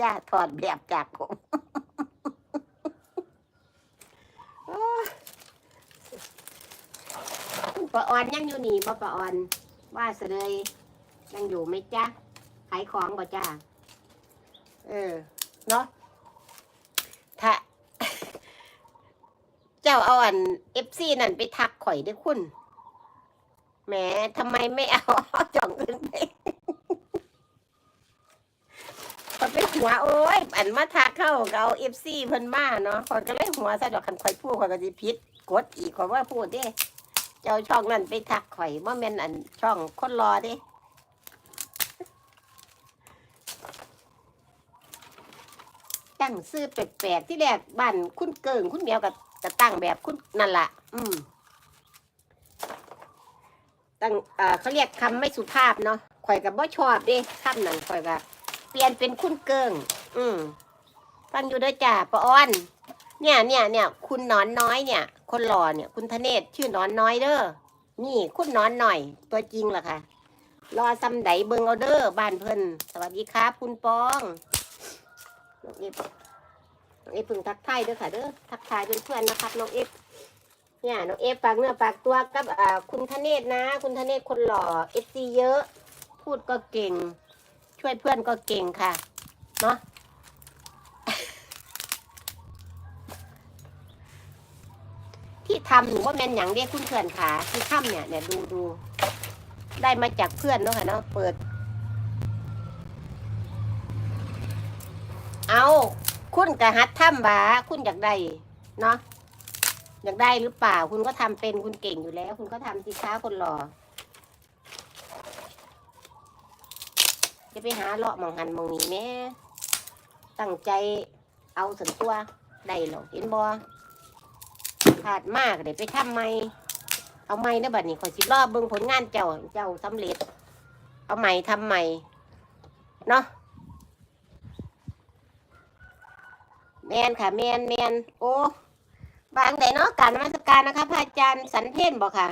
ย่าถอดแบบจากผมปะออนยังอยู่นี่บ่ปะออน ว่าเสยเลยยังอยู่ไหมจ๊ะขายของบ่จ้าเออ เนาะถ้าเจ้าเอาอันเอฟซีนั่นไปทักข่อยด้วยคุณแหมทำไมไม่เอาจ่องอื่นไป ข่อยไป หัวโอ้ยอันมาทักเข้าก็เอาเอฟซีเพิ่นมาเนาะข่อยก็เลยหัวซะดอกคันข่อยพูดข่อยก็สิผิดกดอีกข่อยว่าพูดเด้เจ้าช่องนั่นไปทักข่อยว่าแม่นอันช่องคนรอเด้ตั้งซื้อแปลกๆที่แรกบ้านคุณเกิงคุณเมียวกับจะตั้งแบบคุณนั่นละอืมตั้งเอ่อเขาเรียกคำไม่สุภาพเนาะข่อยกับบ่ชอบเด้คำนั้นข่อยกับ เปลี่ยนเป็นคุณเกิงอืมฟังอยู่ด้อจ้าปะอ้อนเนี่ยเนี่ยเนี่ยคุณหนอนน้อยเนี่ย คนหล่อเนี่ย คุณธเนศชื่อหนอนน้อยเด้อนี่คุณหนอนหน่อย ตัวจริงล่ะค่ะ รอซำไดเบิงเอาเด้อบ้านเพิ่นสวัสดีครับ คุณปองน้องเอฟน้องเอฟพึ่งทักทายเด้อค่ะเด้อทักทายเป็นเพื่อนนะครับน้องเอฟเนี่ยน้องเอฟฝากเนื้อฝากตัวกับอ่าคุณธเนศนะ คุณธเนศคนหล่อเอฟซีเยอะ พูดก็เก่ง ช่วยเพื่อนก็เก่งค่ะ เนาะที่ทำหนูว่าแมนอย่างเรียกคุณเพื่อนขาที่ทำเนี่ยเนี่ยดูดูได้มาจากเพื่อนเนาะค่ะเนาะเปิด เอาคุณกะฮัดทำบาคุณอยากได้เนาะอยากได้หรือเปล่า คุณก็ทำเป็นคุณเก่งอยู่แล้ว คุณก็ทำสิค้าคนหล่อ จะไปหาเลาะมองหันมองนี้แม่ตั้งใจเอาสันตัวได้หรอเห็นบอขาดมากเดี๋ยวไปทำไม่เอาไม่นะบัดนี้ขอสิรอบเบิ่งผลงานเจ้าเจ้าสำเร็จ เอาใหม่ทำใหม่เนาะแมนค่ะแมนแมนโอ้บางไหนเนาะการนมัสการนะคะพระอาจารย์สันเทนบอกค่ะ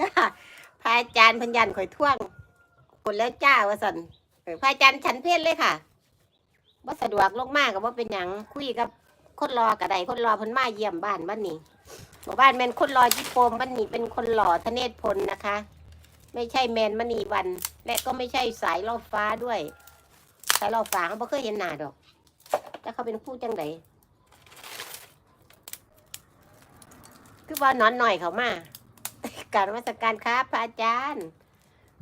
ย่าพระอาจารย์พันยันข่อยท่วงคนแล้วจ้าวสันพระอาจารย์ฉันเพศเลยค่ะว่าสะดวกลงมากกับว่าเป็นหยังคุยกับคนรอกระไดคนรอพิ่นมาเยี่ยมบ้านบ้านนี้บอกบ้านแมนคนรอจิโปมบ้านนี้เป็นคนหล่อทะเนศพลนะคะ ไม่ใช่แมนมณีวัน และก็ไม่ใช่สายล่อฟ้าด้วย สายล่อฟ้าเขาบ่เคยเห็นหน้าดอกแต่เขาเป็นผู้จังไดคือว่านอนหน่อยเขามา การวัสการครับพระอาจารย์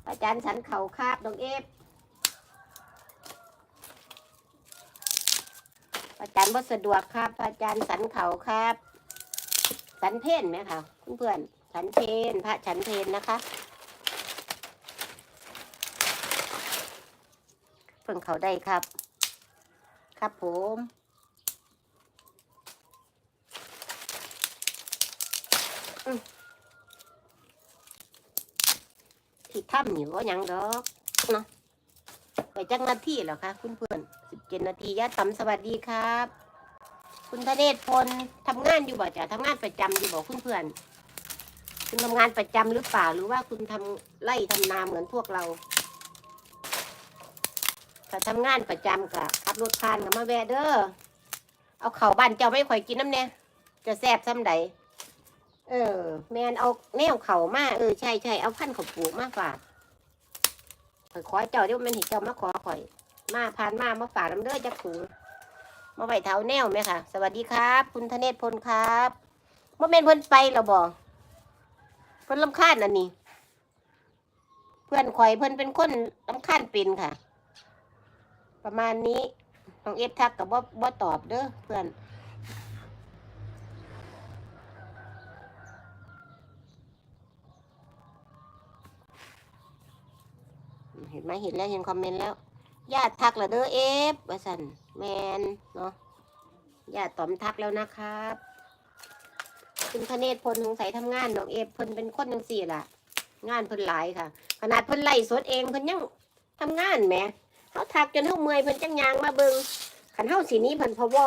พระอาจารย์ฉันเข่าครับดองเอฟอาจารย์วัสะดวกครับพระอาจารย์สันเข่าครับ สันเพนไหมคะเพื่อนๆสันเพนพระฉันเพนนะคะเพิ่งเขาได้ครับ ครับผมอืม ที่ถ้ำนี่ว่ายังดอกเนาะไปจักนาทีแล้วคะคุณเพื่อนสิบเจ็ดนาทียะต๋ำสวัสดีครับ คุณธเนศพลทำงานอยู่บ่จ้ะทำงานประจำอยู่บ่คุณเพื่อน คุณทำงานประจำหรือเปล่าหรือว่าคุณทำไร่ทำนาเหมือนพวกเราถ้าทำงานประจำก็ขับรถผ่านก็มาแวะเด้อเอาเข่าบ้านเจ้าไม่ค่อยกินน้ำเนี่ยจะแซ่บซ้ำใด เออ แมนเอาแนวเข่ามาเออใช่ใช่เอาพันเขาปลูกมาฝากข่อยขอเจ้าเดี๋ยวมันเห็นเจ้ามาขอข่อย มาผ่านมามาฝากน้ำเด้อจักถุงมาไหวเท้าแนวไหมค่ะสวัสดีครับ คุณธเนศพลครับว่าเมนเพิ่นไปเราบอกเพิ่นลำคาญอันนี้ เพื่อนข่อยเพิ่นเป็นคนลำคาญเป็นค่ะ ประมาณนี้น้องเอฟทักกับว่าว่าตอบเด้อเพื่อน เห็นไหมเห็นแล้วเห็นคอมเมนต์แล้ว ญาติทักล้วเด้อเอฟว่าสันแมนเนาะญาติตอมทักแล้วนะครับคุณคเนศพลสงสัยทำงานดอกเอฟพิ่นเป็นคนจังสี่ล่ะ งานพิ่นหลายค่ะ ขนาดพิ่นไล่สดเองพิ่นยังทำงานแหมเขาทักจนเฮาเมื่อยพิ่นจังยางมาเบิงขันเฮาสีนี้พิ่นพวอ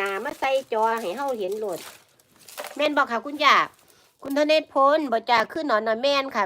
นามาใส่จอให้เฮาเห็นโหลดแม่นบอกค่ะคุณยาคุณธเนศพลบ่จ่าขึ้นหนอนหน่อยแม่นค่ะ